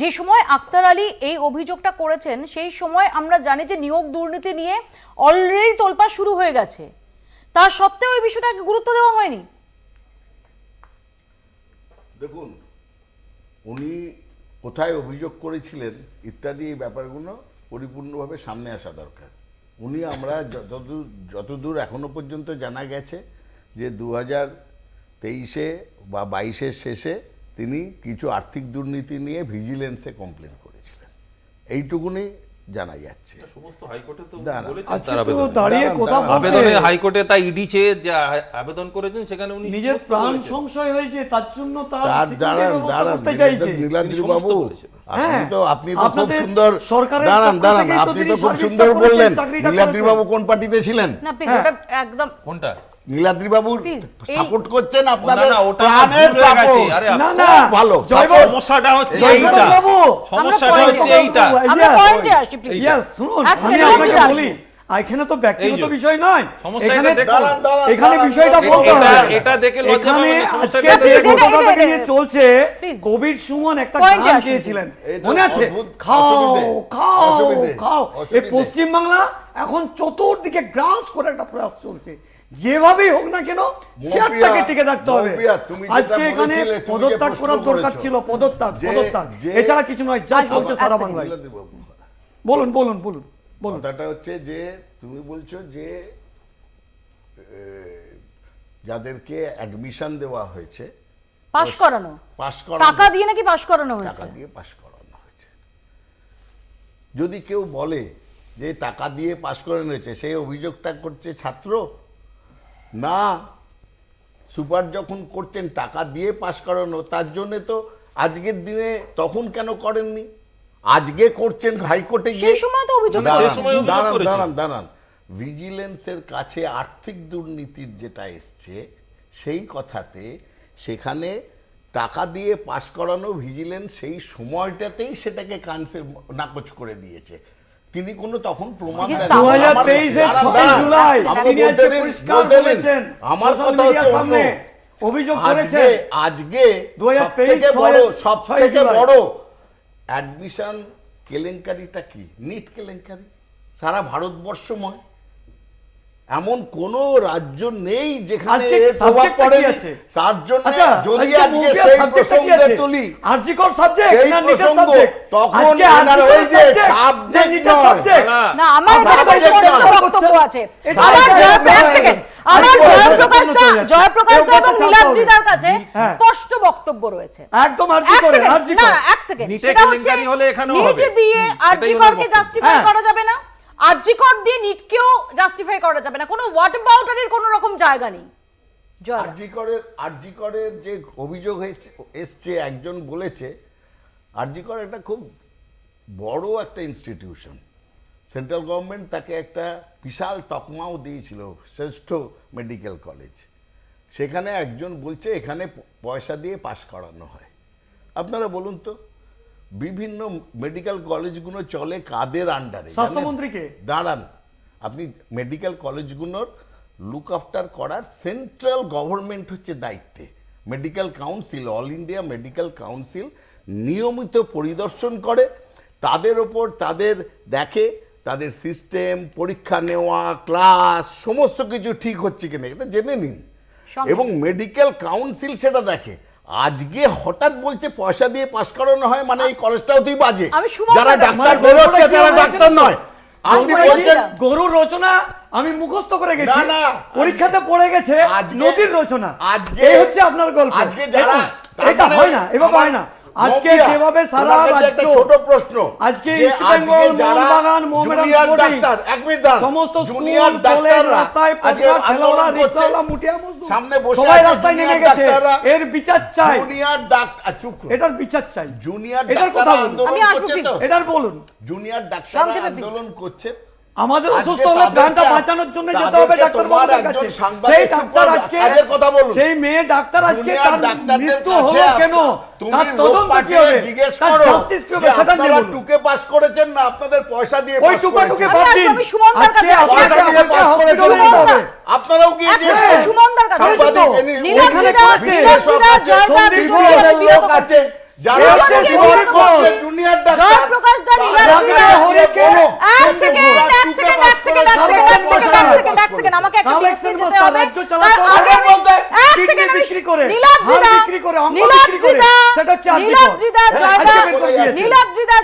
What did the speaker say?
যে সময় আক্তার আলী এই অভিযোগটা করেছেন, সেই সময় আমরা জানি যে নিয়োগ দুর্নীতি নিয়ে অলরেডি তোলপা শুরু হয়ে গেছে। তার সত্ত্বেও এই বিষয়টাকে গুরুত্ব দেওয়া হয়নি। দেখুন, উনি কোথায় অভিযোগ করেছিলেন ইত্যাদি এই ব্যাপারগুলো পরিপূর্ণভাবে সামনে আসা দরকার। উনি আমরা যতদূর যতদূর এখনও পর্যন্ত জানা গেছে যে দু হাজার তেইশে বা বাইশের শেষে তিনি কিছু আর্থিক দুর্নীতি নিয়ে ভিজিলেন্সে কমপ্লেন করেছিলেন। এইটুকুনি জানা যাচ্ছে। হাইকোর্টে আবেদনে। তাই ইডি চেয়ে আবেদন করেছেন সেখানে উনি নিজের প্রাণ সংশয় হয়েছে তার জন্য তার দাঁড়ান দাঁড়ান নীলাদ্রি বাবু আপনি হ্যাঁ, তো আপনি তো খুব সুন্দর দাঁড়ান দাঁড়ান আপনি তো খুব সুন্দর বললেন নীলাদ্রি বাবু কোন পার্টিতে ছিলেন? না। একদম কোনটা? নীলাদ্রি বাবুর সাপোর্ট করছেন আপনাদের প্রাণের সাপোর্ট না না ভালো, সমস্যাটা হচ্ছে এইটা। সমস্যাটা হচ্ছে এইটা। আমরা পয়েন্টে আসি প্লিজ শুনুন আমি আপনাকে বলি এখানে তো ব্যক্তিগত বিষয় নয়। এখানে এখানে বিষয়টা বলতে হবে। এটা দেখে লজ্জা পাবেন সমস্যাটা ঘটনাটাকে নিয়ে চলছে. কবির সুমন একটা গান গেয়েছিলেন। মনে আছে? খাও খাও খাও। এই পশ্চিম বাংলা এখন চতুর্দিকে গ্রাস করে একটা প্রয়াস চলছে। যেভাবেই হোক না কেন চেয়ারটাকে টিকে থাকতে হবে। আজকে এখানে পদত্যাগ করার দরকার ছিল পদত্যাগ পদত্যাগ। এছাড়া কিছু নয় যা আচ্ছা, চলছে সারা বাংলায়। বলুন বলুন বলুন বলুন। কথাটা হচ্ছে যে তুমি বলছো যে যাদেরকে অ্যাডমিশন দেওয়া হয়েছে পাশ করানো। পাশ করা টাকা দিয়ে নাকি পাশ করানো হয়েছে? টাকা দিয়ে পাশ করানো হয়েছে। যদি কেউ বলে যে টাকা দিয়ে পাশ করানো হয়েছে সেই অভিযোগটা করছে ছাত্র না সুপার যখন করছেন টাকা দিয়ে পাশ করানো তার জন্যে তো আজকের দিনে তখন কেন করেননি? আজকে করছেন হাইকোর্টে গিয়ে? সময় তো অভিযোগ দাঁড়ান, সময় অভিযোগ দাঁড়ান করেছে। দাঁড়ান দাঁড়ান। ভিজিলেন্সের কাছে আর্থিক দুর্নীতির যেটা এসছে সেই কথাতে সেখানে টাকা দিয়ে পাশ করানো ভিজিলেন্স সেই সময়টাতেই সেটাকে কানসে নাকচ করে দিয়েছে। তিনি কোনো তখন প্রমাণ আমার- 2023 এর দাঁড়ান, 6 দাঁড়ান, জুলাই আমাকে তিনি বলতে আজকে দিন, পরিষ্কার বলতে দিন। বলেছেন, আমার social কথা হচ্ছে অন্য। অভিযোগ করেছে আজকে 2023 সবথেকে বড় ছয়- সব ছয় থেকে বড় অ্যাডমিশন কেলেঙ্কারিটা কি? নিট কেলেঙ্কারি? সারা ভারতবর্ষময়। এমন কোন রাজ্য নেই যেখানে প্রভাব আছে? তার জন্য আচ্ছা, যদি আজকে সেই প্রসঙ্গে তুলি subject সেই প্রসঙ্গ তখন এনার ওই যে নিটের নয়। না, আমার এখানে বক্তব্য আছে। আমার এক সেকেন্ড আমার জয়প্রকাশ দা জয়প্রকাশ দা এবং কথা নীলাদ্রিদার হবে। কাছে হ্যাঁ। স্পষ্ট বক্তব্য রয়েছে। একদম না এক সেকেন্ড কেলেঙ্কারি হলে এখানেও। দিয়ে জাস্টিফাই হ্যাঁ। করা যাবে না? আরজিকর দিয়ে নিটকেও জাস্টিফাই করা যাবে না। কোনো হোয়াট অ্যাবাউটারের কোনো রকম জায়গা নেই। আরজিকরের আরজিকরের যে অভিযোগ হয়েছে, এসছে, একজন বলেছে আরজিকর একটা খুব বড় একটা ইনস্টিটিউশন সেন্ট্রাল গভর্নমেন্ট তাকে একটা বিশাল তকমাও দিয়েছিল, শ্রেষ্ঠ মেডিকেল কলেজ সেখানে একজন বলছে, এখানে পয়সা দিয়ে পাশ করানো হয়। আপনারা বলুন তো। বিভিন্ন মেডিকেল কলেজগুলো চলে কাদের আন্ডারে স্বাস্থ্যমন্ত্রীকে? দাঁড়ান। আপনি মেডিকেল কলেজগুলোর লুক আফটার করার সেন্ট্রাল গভর্নমেন্ট হচ্ছে দায়িত্বে। Medical council all India medical council নিয়মিত পরিদর্শন করে। তাদের ওপর তাদের দেখে তাদের সিস্টেম পরীক্ষা নেওয়া ক্লাস সমস্ত কিছু ঠিক হচ্ছে কিনা এটা জেনে নিন। এবং মেডিকেল কাউন্সিল সেটা দেখে। আজকে হঠাৎ বলছে পয়সা দিয়ে পাশ করানো হয় মানে এই কলেজটাও তুই বাজে। যারা ডাক্তার মানে বেরোচ্ছে তারা ডাক্তার নয়। আপনি বলছেন গরুর রচনা আমি মুখস্থ করে গেছি। না, না। পরীক্ষাতে পড়ে গেছে নদীর রচনা। আজকে এই হচ্ছে আপনার গল্প। আজকে যারা এটা মানে হয় না এভাবে হয় না। আজকে যেভাবে সারা একটা ছোট প্রশ্ন। আজকে যে ইস্ট আজকে বেঙ্গল, যারা মোহনবাগান, মোহামেডান জুনিয়র ডাক্তার এক মিনিট দাঁড়ান, সমস্ত জুনিয়র কলেজ, ডাক্তাররা রাস্তায় আজকে আন্দোলন করছে। মুঠিয়া মজদুর, সামনে বসে সবাই রাস্তায় নেমে গেছে। এর বিচার চাই। জুনিয়র ডাক্তার চুপ করুন। এটার বিচার চাই। জুনিয়র কথা আন্দোলন করছে তো। এটার বলুন। জুনিয়র সংক্ষেপে, আন্দোলন করছে। আমাদের অসুস্থ হলে প্রাণটা বাঁচানোর জন্য যেতে হবে ডাক্তার তোমার কাছে। সেই ডাক্তার আজকে কথা বলুন। সেই মেয়ে ডাক্তার আজকে তার মৃত্যু হলো কেন? তার তদন্ত কি হবে? জিজ্ঞেস তার করো জাস্টিস কি হবে সেটা নিয়ে আপনারা বলুন। টুকে পাস করেছেন না? আপনাদের পয়সা দিয়ে ওই টুকা টুকে বাদ দিন। আমি সুমনদার আজকে কাছে পয়সা দিয়ে পাস করেছেন না আপনারাও গিয়ে এক জিজ্ঞেস করুন। সুমনদার কাছে সাংবাদিক ওখানে আছে, আছে? যারা প্রতিবাদ করছে জুনিয়র ডাক্তার জয়প্রকাশ দা, তার নীলাদ্রি ডাক্তার দা, হরিকে বলো, এক সেকেন্ড এক সেকেন্ড এক সেকেন্ড এক সেকেন্ড এক সেকেন্ড এক সেকেন্ড এক সেকেন্ড আমাকে একটা কাল যেতে হবে। তার আগে আগে বলতে, এক সেকেন্ড বিক্রি করে, নীলাদ্রি হাড় দা, বিক্রি করে, অঙ্গ নীলাদ্রি বিক্রি করে, দা, সেটা হচ্ছে আর্জিকর। নীলাদ্রি দা, হ্যাঁ, জয়দা,